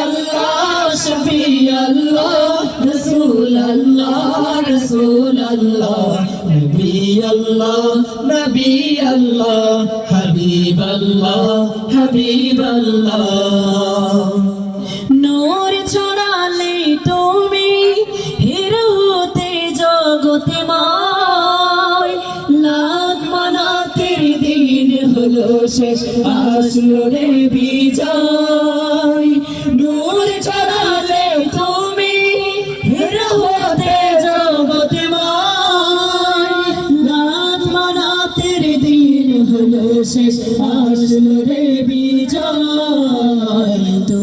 আল্লাহ, শফি আল্লাহ, রসুল আল্লাহ রসুল আল্লাহ, নবী আল্লাহ নবী আল্লাহ, হাবিব আল্লাহ হাবিব আল্লাহ। হলো শেষ। আসলো রে বিজয় নূর ছড়ালে তুমি হতে জগতে মায়। লাখ মানাতের দিন হলো শেষ। আসলো রে বিজয় তো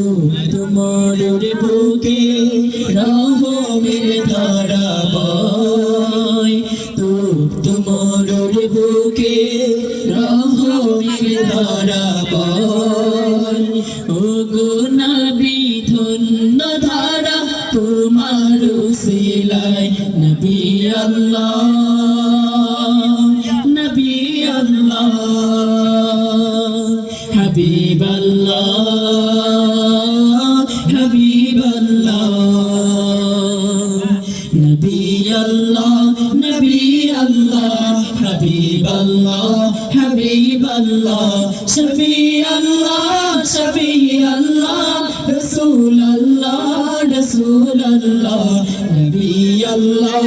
তোমার বুকে রহমের ধারা বুকে রহমের ধারা বয় ও গো নবী, ধন্য ধারা, তোমার সিলাই নবী আল্লাহ নবী আল্লাহ, হাবিব আল্লাহ হাবিব আল্লাহ, নবী আল্লাহ নবী আল্লাহ হাবিব আল্লাহ হাবিব আল্লাহ শফি আল্লাহ শফি আল্লাহ রসুল আল্লাহ রসুল আল্লাহ নবী আল্লাহ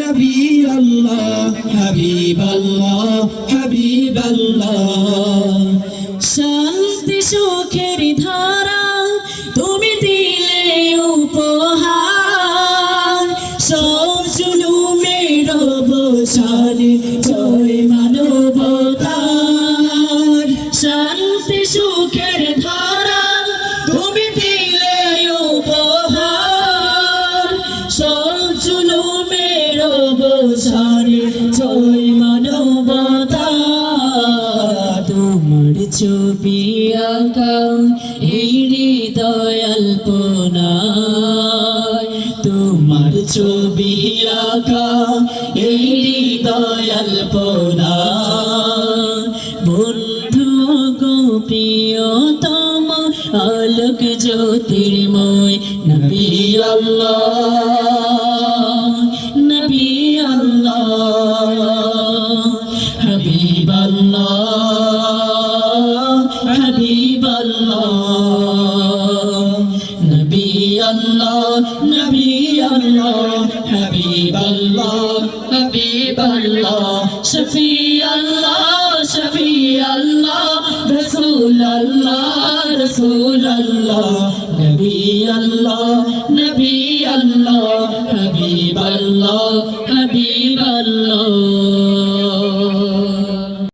নবী আল্লাহ হাবিব আল্লাহ হাবিব আল্লাহ শান্তি, সুখের ধারা অবসান জয় মানবতার। শান্তি, সুখের ধারা তুমি দিলে উপহার। সব জুলুমের অবসান, জয় মানবতার। তোমার ছবি এই হৃদয় আল্পনায় তোমার ছবি আঁকা, এই হৃদয় আল্পনায় বন্ধু গো, প্রিয়তম, আলোক জ্যোতির্ময়, নবী আল্লাহ নবী আল্লাহ, হাবিব আল্লাহ। আল্লাহ, নবী আল্লাহ হাবিব আল্লাহ হাবিব আল্লাহ শফি আল্লাহ শফি আল্লাহ, রসুল আল্লাহ রসুল আল্লাহ, নবী আল্লাহ নবী আল্লাহ